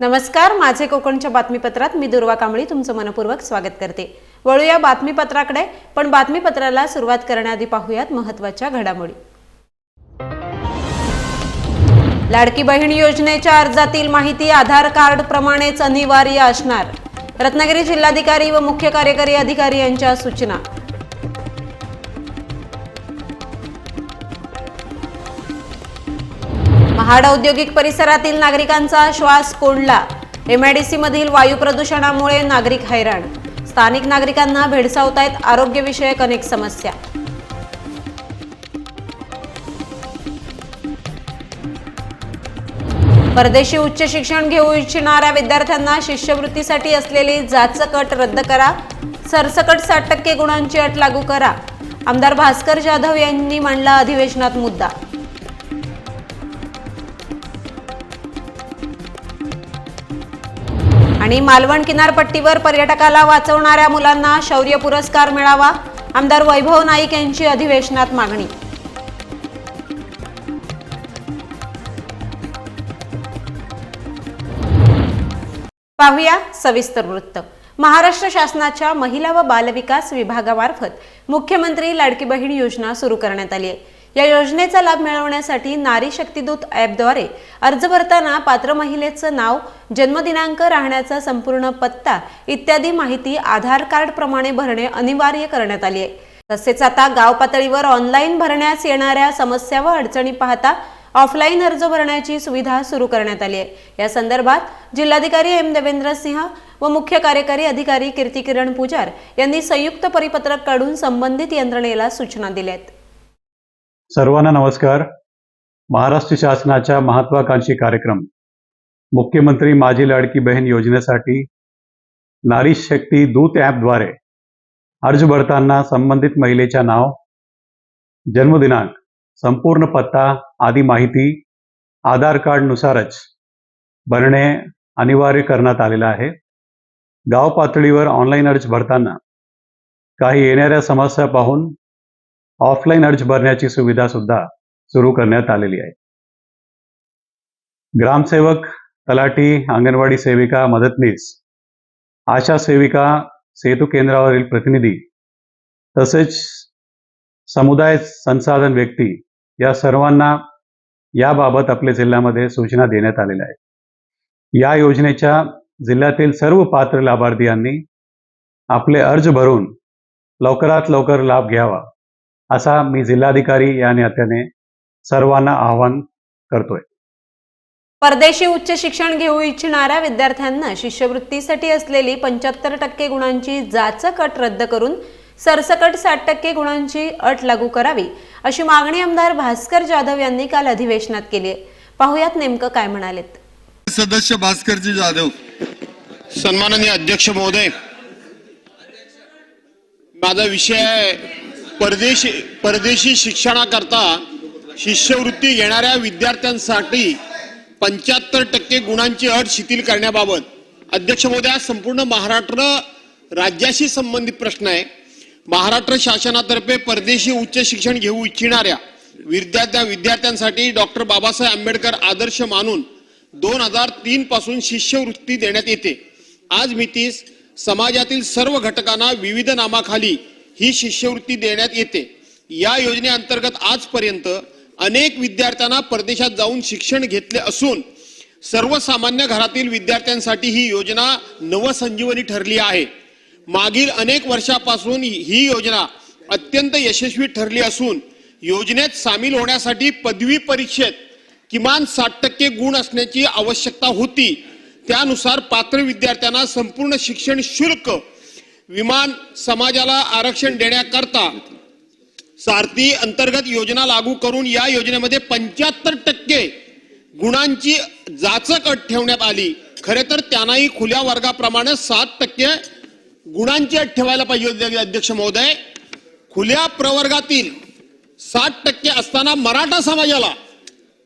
नमस्कार माझे कोकणच्या बातमीपत्रात मी दुर्वा कांबळी तुमचं मनपूर्वक स्वागत करते. वळूया बातमीपत्राकडे पण बातमीपत्राला सुरुवात करण्याआधी पाहूयात महत्त्वाच्या घडामोडी. लाडकी बहीण योजनेच्या अर्जातील माहिती आधार कार्ड प्रमाणेच अनिवार्य असणार. रत्नागिरी जिल्हाधिकारी व मुख्य कार्यकारी अधिकारी यांच्या सूचना. महाड औद्योगिक परिसरातील नागरिकांचा श्वास कोंडला. एमआयडीसी मधील वायू प्रदूषणामुळे नागरिक हैराण. स्थानिक नागरिकांना भेडसावतायत आरोग्यविषयक अनेक समस्या. परदेशी उच्च शिक्षण घेऊ इच्छिणाऱ्या विद्यार्थ्यांना शिष्यवृत्तीसाठी असलेली जाचक अट रद्द करा. सरसकट साठ टक्के गुणांची अट लागू करा. आमदार भास्कर जाधव यांनी मांडला अधिवेशनात मुद्दा. आणि मालवण किनारपट्टीवर पर्यटकाला वाचवणाऱ्या मुलांना शौर्य पुरस्कार मिळावा. आमदार वैभव नाईक यांची अधिवेशनात मागणी. पाहूया सविस्तर वृत्त. महाराष्ट्र शासनाच्या महिला व बालविकास विभागामार्फत मुख्यमंत्री लाडकी बहीण योजना सुरू करण्यात आली आहे. या योजनेचा लाभ मिळवण्यासाठी नारी शक्तिदूत ॲपद्वारे अर्ज भरताना पात्र महिलेचं नाव जन्मदिनांक राहण्याचा संपूर्ण पत्ता इत्यादी माहिती आधार कार्डप्रमाणे भरणे अनिवार्य करण्यात आली आहे. तसेच आता गाव पातळीवर ऑनलाईन भरण्यास येणाऱ्या समस्या व अडचणी पाहता ऑफलाईन अर्ज भरण्याची सुविधा सुरू करण्यात आली आहे. या संदर्भात जिल्हाधिकारी एम देवेंद्र सिंह व मुख्य कार्यकारी अधिकारी कीर्ती किरण पुजार यांनी संयुक्त परिपत्रक काढून संबंधित यंत्रणेला सूचना दिल्या आहेत सर्वांना नमस्कार. महाराष्ट्र शासनाच्या महत्वाकांक्षी कार्यक्रम. मुख्यमंत्री माझी लाडकी बहीण योजनेसाठी नारी शक्ती दूत ॲपद्वारे अर्ज भरताना संबंधित महिलेच्या नाव जन्मदिनांक संपूर्ण पत्ता आदी माहिती आधार कार्डनुसारच भरणे अनिवार्य करण्यात आलेलं आहे. गाव पातळीवर ऑनलाईन अर्ज भरताना काही येणाऱ्या समस्या पाहून ऑफलाईन अर्ज भरण्याची सुविधा सुद्धा सुरू करण्यात आलेली आहे. ग्रामसेवक तलाठी अंगणवाडी सेविका मदतनीस आशा सेविका सेतू केंद्रावरील प्रतिनिधी तसेच समुदाय संसाधन व्यक्ती या सर्वांना याबाबत आपल्या जिल्ह्यामध्ये सूचना देण्यात आलेल्या आहेत. या योजनेच्या जिल्ह्यातील सर्व पात्र लाभार्थीयांनी आपले अर्ज भरून लवकरात लवकर लाभ घ्यावा. असा मी जिल्हाधिकारी या नात्याने सर्वांना आवाहन करतोय. परदेशी उच्च शिक्षण घेऊ इच्छिणाऱ्या विद्यार्थ्यांना शिष्यवृत्तीसाठी असलेली पंच्याहत्तर टक्के गुणांची जाचक अट रद्द करून सरसकट साठ टक्के गुणांची अट लागू करावी अशी मागणी आमदार भास्कर जाधव यांनी काल अधिवेशनात केली आहे. पाहुयात नेमकं काय म्हणालेत. सदस्य भास्करजी जाधव सन्माननीय अध्यक्ष महोदय माझा विषय आहे परदेशी परदेशी शिक्षणाकरता शिष्यवृत्ती घेणाऱ्या विद्यार्थ्यांसाठी पंच्याहत्तर टक्के गुणांची अट शिथिल करण्याबाबत. अध्यक्ष महोदय संपूर्ण महाराष्ट्र राज्याशी संबंधित प्रश्न आहे. महाराष्ट्र शासनातर्फे परदेशी उच्च शिक्षण घेऊ इच्छिणाऱ्या विद्यार्थ्या विद्यार्थ्यांसाठी डॉक्टर बाबासाहेब आंबेडकर आदर्श मानून दोन हजार तीन पासून शिष्यवृत्ती देण्यात येते. आज मितीस समाजातील सर्व घटकांना विविध नामाखाली ही शिष्यवृत्ती देण्यात येते. या योजनेअंतर्गत आजपर्यंत अनेक विद्यार्थ्यांना परदेशात जाऊन शिक्षण घेतले असून सर्वसामान्य घरातील विद्यार्थ्यांसाठी ही योजना नवसंजीवनी ठरली आहे. मागील अनेक वर्षापासून ही योजना अत्यंत यशस्वी ठरली असून योजनेत सामील होण्यासाठी पदवी परीक्षेत किमान साठ टक्के गुण असण्याची आवश्यकता होती. त्यानुसार पात्र विद्यार्थ्यांना संपूर्ण शिक्षण शुल्क विमान समाजाला आरक्षण देण्याकरता सारथी अंतर्गत योजना लागू करून या योजनेमध्ये पंच्याहत्तर टक्के गुणांची जाचक अट ठेवण्यात आली. खरे तर त्यांनाही खुल्या वर्गाप्रमाणे सात टक्के गुणांची अट ठेवायला पाहिजे अध्यक्ष महोदय. खुल्या प्रवर्गातील साठ टक्के असताना मराठा समाजाला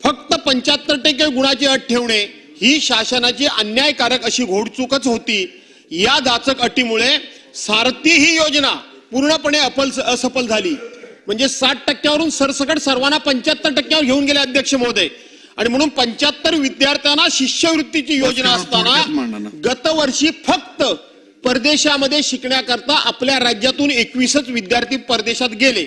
फक्त पंच्याहत्तर टक्के गुणाची अट ठेवणे ही शासनाची अन्यायकारक अशी घोडचूकच होती. या जाचक अटीमुळे सारथी ही योजना पूर्णपणे अपल असफल झाली. म्हणजे साठ टक्क्यावरून सरसकट सर्वांना पंच्याहत्तर टक्क्यावर घेऊन गेले अध्यक्ष महोदय. आणि म्हणून पंच्याहत्तर विद्यार्थ्यांना शिष्यवृत्तीची योजना असताना. गतवर्षी फक्त परदेशामध्ये शिकण्याकरता आपल्या राज्यातून एकवीसच विद्यार्थी परदेशात गेले.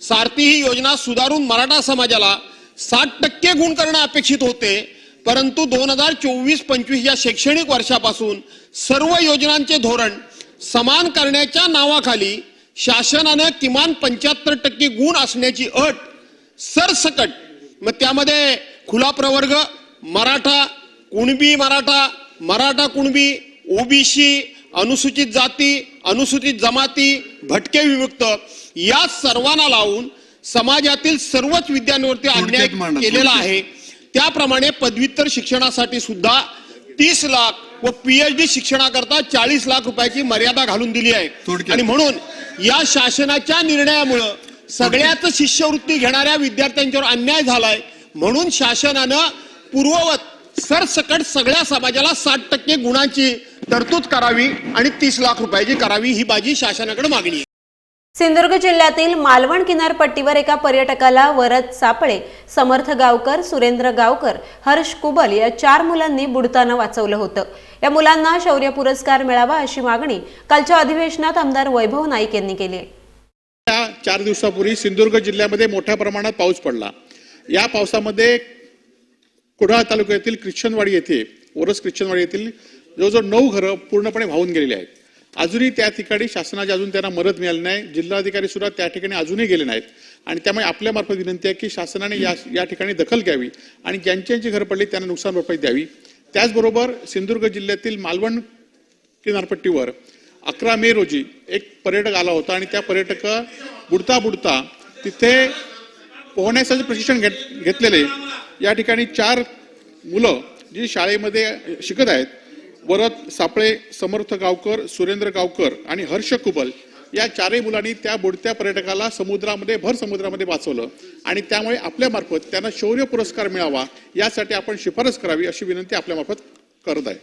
सारथी ही योजना सुधारून मराठा समाजाला साठ टक्के गुण करणं अपेक्षित होते. परंतु दोन हजार चोवीस पंचवीस या शैक्षणिक वर्षापासून सर्व योजनांचे धोरण समान करण्याच्या नावाखाली शासनानं किमान पंच्याहत्तर टक्के गुण असण्याची अट सरसकट मग त्यामध्ये खुला प्रवर्ग मराठा कुणबी मराठा मराठा कुणबी ओबीसी अनुसूचित जाती अनुसूचित जमाती भटके विमुक्त या सर्वांना लावून समाजातील सर्वच विद्यार्थ्यांवरती अन्याय केलेला. आहे त्याप्रमाणे पदव्युत्तर शिक्षणासाठी सुद्धा तीस लाख व पीएचडी शिक्षणाकरता चाळीस लाख रुपयाची मर्यादा घालून दिली आहे. आणि म्हणून या शासनाच्या निर्णयामुळं सगळ्याच शिष्यवृत्ती घेणाऱ्या विद्यार्थ्यांच्यावर अन्याय झालाय. म्हणून शासनानं पूर्ववत सरसकट सगळ्या समाजाला साठ टक्के गुणांची तरतूद करावी आणि तीस लाख रुपयाची करावी ही माझी शासनाकडे मागणी आहे. सिंधुदुर्ग जिल्ह्यातील मालवण किनारपट्टीवर एका पर्यटकाला वरद सापळे समर्थ गावकर सुरेंद्र गावकर हर्ष कुबल या चार मुलांनी बुडताना वाचवलं होतं. या मुलांना शौर्य पुरस्कार मिळावा अशी मागणी कालच्या अधिवेशनात आमदार वैभव नाईक यांनी केली आहे. या चार दिवसापूर्वी सिंधुदुर्ग जिल्ह्यामध्ये मोठ्या प्रमाणात पाऊस पडला. या पावसामध्ये कुडाळ तालुक्यातील ख्रिश्चनवाडी येथे ओरस ख्रिश्चनवाडी येथील जवळजवळ नऊ घरं पूर्णपणे वाहून गेलेली आहेत. अजूनही त्या ठिकाणी शासनाची अजून त्यांना मदत मिळाली नाही. जिल्हाधिकारी सुद्धा त्या ठिकाणी अजूनही गेले नाहीत. आणि त्यामुळे आपल्यामार्फत विनंती आहे की शासनाने या या ठिकाणी दखल घ्यावी आणि ज्यांची ज्यांची घरं पडली त्यांना नुकसान भरपाई द्यावी. त्याचबरोबर सिंधुदुर्ग जिल्ह्यातील मालवण किनारपट्टीवर अकरा मे रोजी एक पर्यटक आला होता आणि त्या पर्यटक बुडता बुडता तिथे पोहण्यासाठी प्रशिक्षण घेत घेतलेले. या ठिकाणी चार मुलं जी शाळेमध्ये शिकत आहेत वरद सापळे समर्थ गावकर सुरेंद्र गावकर आणि हर्ष कुबल या चारही मुलांनी त्या बुडत्या पर्यटकाला समुद्रामध्ये भर समुद्रामध्ये वाचवलं. आणि त्यामुळे आपल्यामार्फत त्यांना शौर्य पुरस्कार मिळावा यासाठी आपण शिफारस करावी अशी विनंती आपल्यामार्फत करत आहे.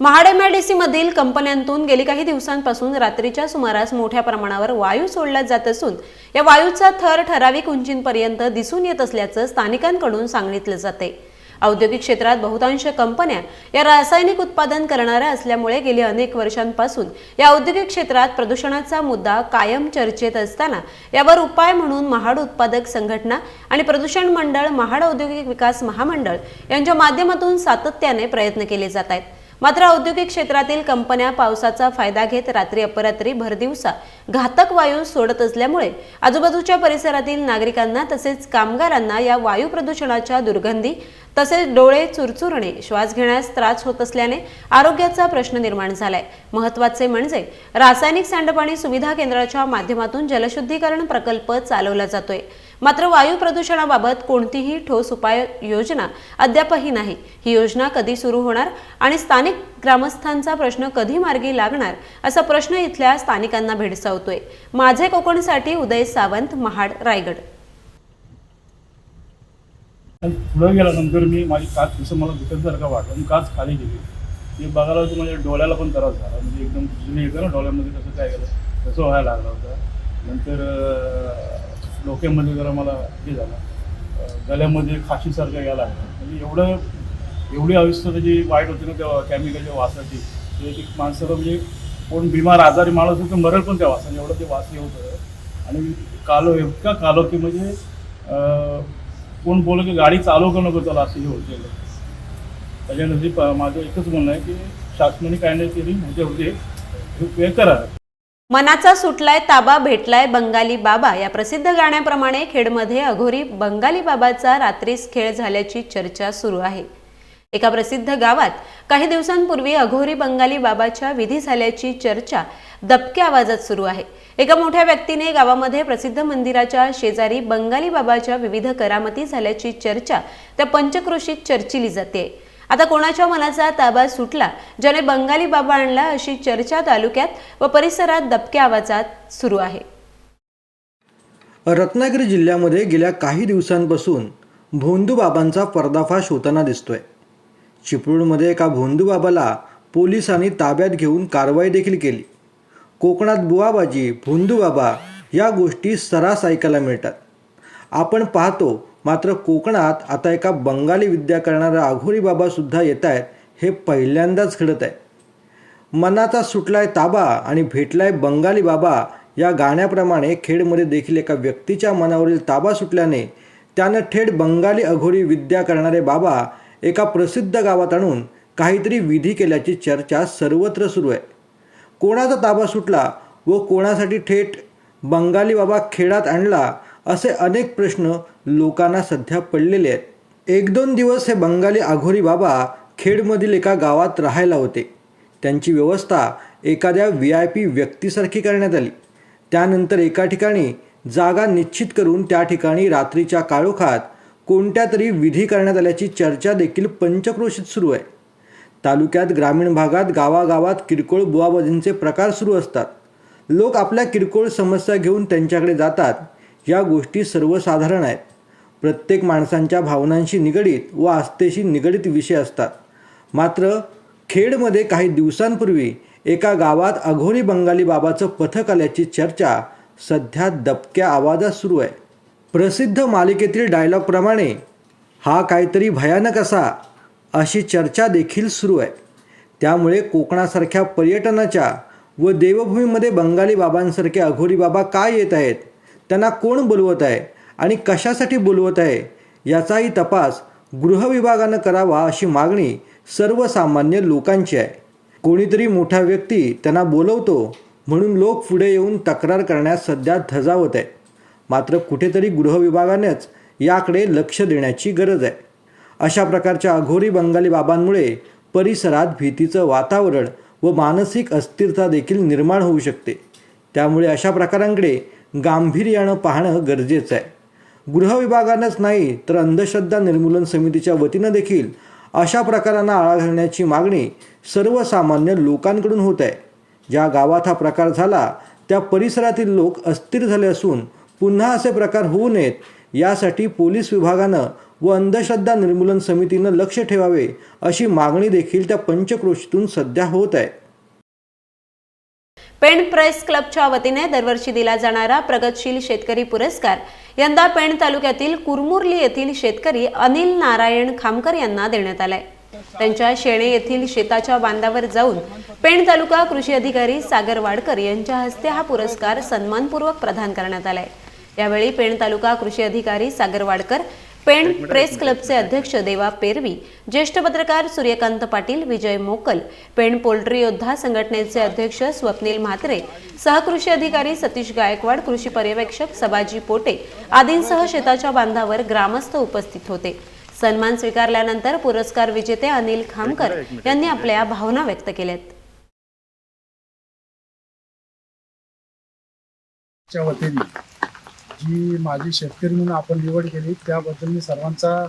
महाड मधील कंपन्यांतून गेली काही दिवसांपासून रात्रीच्या सुमारास मोठ्या प्रमाणावर वायू सोडला जात असून या वायूचा थर ठराविक उंचींपर्यंत दिसून येत असल्याचं स्थानिकांकडून सांगितलं जाते. औद्योगिक क्षेत्रात बहुतांश कंपन्या या रासायनिक उत्पादन करणाऱ्या असल्यामुळे गेली अनेक वर्षांपासून या औद्योगिक क्षेत्रात प्रदूषणाचा मुद्दा कायम चर्चेत असताना यावर उपाय म्हणून महाड उत्पादक संघटना आणि प्रदूषण मंडळ महाड औद्योगिक विकास महामंडळ यांच्या माध्यमातून सातत्याने प्रयत्न केले जात आहेत. मात्र औद्योगिक क्षेत्रातील कंपन्या पावसाचा फायदा घेत रात्री अपरात्री भरदिवसा घातक वायू सोडत असल्यामुळे आजूबाजूच्या परिसरातील नागरिकांना तसेच कामगारांना या वायू प्रदूषणाच्या दुर्गंधी तसेच डोळे चुरचुरणे श्वास घेण्यास त्रास होत असल्याने आरोग्याचा प्रश्न निर्माण झालाय. महत्त्वाचे म्हणजे रासायनिक सांडपाणी सुविधा केंद्राच्या माध्यमातून जलशुद्धीकरण प्रकल्प चालवला जातोय. मात्र वायू प्रदूषणाबाबत कोणतीही ठोस उपाय योजना अद्यापही नाही. ही योजना कधी सुरू होणार आणि स्थानिक ग्रामस्थांचा प्रश्न कधी मार्गी लागणार असा प्रश्न इथल्या स्थानिकांना भेडसावतोय. माझे कोकणसाठी उदय सावंत महाड रायगड. पुढे गेल्यानंतर मी माझी काच जसं मला दुखल्यासारखं वाटलं मी काच खाली गेली. ते बघायला होतं माझ्या म्हणजे डोळ्याला पण त्रास झाला. म्हणजे एकदम जुने येतं ना डोळ्यामध्ये कसं काय गेलं तसं व्हायला लागला होता. नंतर डोक्यामध्ये जरा मला हे झालं. गळ्यामध्ये खाशीसारखं यायला लागलं. म्हणजे एवढं एवढी अवस्था त्याची वाईट होती ना त्या केमिकलच्या वासाची ते ती माणसाला म्हणजे कोण बिमार आजारी माणूस होतं मरेल पण त्या वासाने. एवढं ते वास हे होतं. आणि कालो इतका कालो की म्हणजे कोण बोल की गाडी चालव का नको त्याला असं हे होते त्याच्यानंतर माझं एकच म्हणणं आहे की शासनाने काय नाही केली म्हणजे होते. हे करा. मनाचा सुटलाय ताबा भेटलाय बंगाली बाबा. या प्रसिद्ध गाण्याप्रमाणे खेडमध्ये अघोरी बंगाली बाबाचा रात्रीस खेळ झाल्याची चर्चा सुरू आहे. एका प्रसिद्ध गावात काही दिवसांपूर्वी अघोरी बंगाली बाबाच्या विधी झाल्याची चर्चा दबक्या आवाजात सुरू आहे. एका मोठ्या व्यक्तीने गावामध्ये प्रसिद्ध मंदिराच्या शेजारी बंगाली बाबाच्या विविध करामती झाल्याची चर्चा त्या पंचक्रोशीत चर्चिली जाते. आता कोणाच्या मनाचा ताबा सुटला ज्याने बंगाली बाबा आणला अशी चर्चा तालुक्यात व परिसरात दबक्या आवाजात सुरू आहे. रत्नागिरी जिल्ह्यामध्ये गेल्या काही दिवसांपासून भोंदूबाबांचा पर्दाफाश होताना दिसतोय. चिपळूणमध्ये एका भोंदूबाबाला पोलिसांनी ताब्यात घेऊन कारवाई देखील केली. कोकणात बुवाबाजी भोंदूबाबा या गोष्टी सरास ऐकायला मिळतात. आपण पाहतो मात्र कोकणात आता एका बंगाली विद्या करणारा अघोरी बाबासुद्धा येत आहेत हे पहिल्यांदाच घडत आहे. मनाचा सुटलाय ताबा आणि भेटलाय बंगाली बाबा या गाण्याप्रमाणे खेडमध्ये देखील एका व्यक्तीच्या मनावरील ताबा सुटल्याने त्यानं थेट बंगाली अघोरी विद्या करणारे बाबा एका प्रसिद्ध गावात आणून काहीतरी विधी केल्याची चर्चा सर्वत्र सुरू आहे. कोणाचा ताबा सुटला व कोणासाठी थेट बंगाली बाबा खेळात आणला असे अनेक प्रश्न लोकांना सध्या पडलेले आहेत. एक दोन दिवस हे बंगाली आघोरी बाबा खेडमधील एका गावात राहायला होते. त्यांची व्यवस्था एखाद्या व्ही आय पी व्यक्तीसारखी करण्यात आली. त्यानंतर एका ठिकाणी जागा निश्चित करून त्या ठिकाणी रात्रीच्या काळोखात कोणत्या तरी विधी करण्यात आल्याची चर्चा देखील पंचक्रोशीत सुरू आहे. तालुक्यात ग्रामीण भागात गावागावात किरकोळ बुवाबाजींचे प्रकार सुरू असतात. लोक आपल्या किरकोळ समस्या घेऊन त्यांच्याकडे जातात. या गोष्टी सर्वसाधारण आहेत. प्रत्येक माणसांच्या भावनांशी निगडीत व आस्थेशी निगडीत विषय असतात. मात्र खेडमध्ये काही दिवसांपूर्वी एका गावात अघोरी बंगाली बाबाचं पथक आल्याची चर्चा सध्या दबक्या आवाजात सुरू आहे. प्रसिद्ध मालिकेतील डायलॉगप्रमाणे हा काहीतरी भयानक असा अशी चर्चा देखील सुरू आहे. त्यामुळे कोकणासारख्या पर्यटनाच्या व देवभूमीमध्ये बंगाली बाबांसारखे अघोरी बाबा काय येत आहेत त्यांना कोण बोलवत आहे आणि कशासाठी बोलवत आहे याचाही तपास गृहविभागानं करावा अशी मागणी सर्वसामान्य लोकांची आहे. कोणीतरी मोठा व्यक्ती त्यांना बोलवतो म्हणून लोक पुढे येऊन तक्रार करण्यास सध्या धजावत आहे मात्र कुठेतरी गृहविभागानेच याकडे लक्ष देण्याची गरज आहे. अशा प्रकारच्या अघोरी बंगाली बाबांमुळे परिसरात भीतीचं वातावरण व मानसिक अस्थिरता देखील निर्माण होऊ शकते. त्यामुळे अशा प्रकारांकडे गांभीर्यानं पाहणं गरजेचं आहे. गृहविभागानंच नाही तर अंधश्रद्धा निर्मूलन समितीच्या वतीनं देखील अशा प्रकारांना आळा घालण्याची मागणी सर्वसामान्य लोकांकडून होत आहे. ज्या गावात हा प्रकार झाला त्या परिसरातील लोक अस्थिर झाले असून पुन्हा असे प्रकार होऊ नयेत यासाठी पोलीस विभागानं व अंधश्रद्धा निर्मूलन समितीनं लक्ष ठेवावे अशी मागणी देखील त्या पंचक्रोशीतून सध्या होत आहे. पेण प्रेस क्लबच्या वतीने दरवर्षी दिला जाणारा प्रगतशील शेतकरी पुरस्कार. यंदा पेण तालुक्यातील कुरमुर्ली येथील शेतकरी अनिल नारायण खामकर यांना देण्यात आलाय. त्यांच्या शेणे येथील शेताच्या बांधावर जाऊन पेण तालुका कृषी अधिकारी सागर वाडकर यांच्या हस्ते हा पुरस्कार सन्मानपूर्वक प्रदान करण्यात आलाय. यावेळी पेण तालुका कृषी अधिकारी सागर वाडकर पेण प्रेस क्लबचे अध्यक्ष देवा पेरवी ज्येष्ठ पत्रकार सूर्यकांत पाटील विजय मोकल पेण पोल्ट्री योद्धा संघटनेचे अध्यक्ष स्वप्नील म्हात्रे सहकृषी अधिकारी सतीश गायकवाड कृषी पर्यवेक्षक सबाजी पोटे आदींसह शेताच्या बांधावर ग्रामस्थ उपस्थित होते. सन्मान स्वीकारल्यानंतर पुरस्कार विजेते अनिल खामकर यांनी आपल्या भावना व्यक्त केल्यात. च्या वतीने जी माझी शेतकरी म्हणून आपण निवड केली त्याबद्दल मी सर्वांचा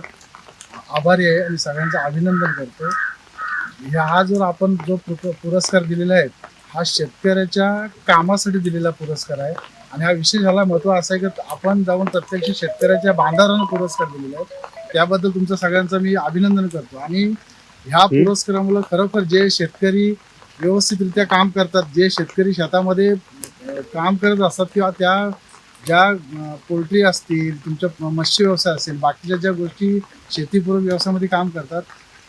आभारी आहे आणि सगळ्यांचं अभिनंदन करतो. ह्या हा जो आपण जो पुर- पुरस्कार दिलेला आहे हा शेतकऱ्याच्या कामासाठी दिलेला पुरस्कार आहे. आणि हा विशेष ह्याला महत्त्व असं आहे की आपण जाऊन प्रत्यक्ष शेतकऱ्याच्या बांधावरून पुरस्कार दिलेला आहे. त्याबद्दल तुमचं सगळ्यांचं मी अभिनंदन करतो. आणि ह्या पुरस्कारामुळे खरोखर जे शेतकरी व्यवस्थितरित्या काम करतात जे शेतकरी शेतामध्ये काम करत असतात किंवा त्या ज्या पोल्ट्री असतील तुमच्या मत्स्य व्यवसाय असेल बाकीच्या ज्या गोष्टी शेतीपूरक व्यवसायामध्ये काम करतात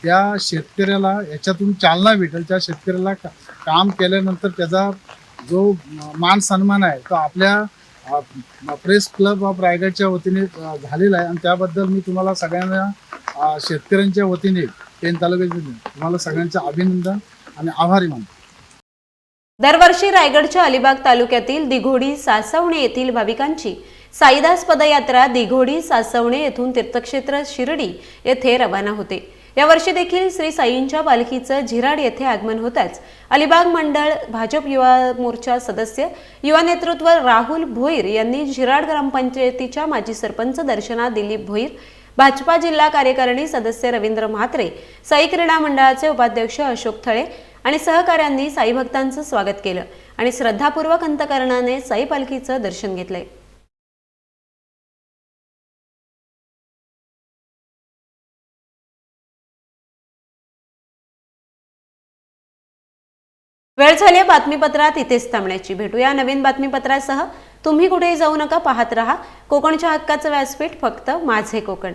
त्या शेतकऱ्याला याच्यातून चालना भेटेल. त्या शेतकऱ्याला का- काम केल्यानंतर त्याचा जो मान सन्मान आहे तो आपल्या प्रेस क्लब ऑफ रायगडच्या वतीने झालेला आहे. आणि त्याबद्दल मी तुम्हाला सगळ्यांना शेतकऱ्यांच्या वतीने पेन तालुक्याच्या तुम्हाला सगळ्यांचं अभिनंदन आणि आभारी मानतो. दरवर्षी रायगडच्या अलिबाग तालुक्यातील दिघोडी सासवणे येथील भाविकांची साईदास पदयात्रा दिघोडी सासवणे येथून तीर्थक्षेत्र शिर्डी येथे रवाना होते. यावर्षी देखील श्री साईंच्या पालखीचं झिराड येथे आगमन होताच अलिबाग मंडळ भाजप युवा मोर्चा सदस्य युवा नेतृत्व राहुल भोईर यांनी झिराड ग्रामपंचायतीच्या माजी सरपंच दर्शना दिलीप भोईर भाजपा जिल्हा कार्यकारिणी सदस्य रवींद्र म्हात्रे साई क्रीडा मंडळाचे उपाध्यक्ष अशोक थळे आणि सहकाऱ्यांनी साई भक्तांचं स्वागत केलं आणि श्रद्धापूर्वक अंतकरणाने साई पालखीचं दर्शन घेतलंय. वेळ झाली बातमीपत्रात इथेच थांबण्याची. भेटूया नवीन बातमीपत्रासह. तुम्ही कुठेही जाऊ नका पाहत रहा. कोकणच्या हक्काचं व्यासपीठ फक्त माझे कोकण.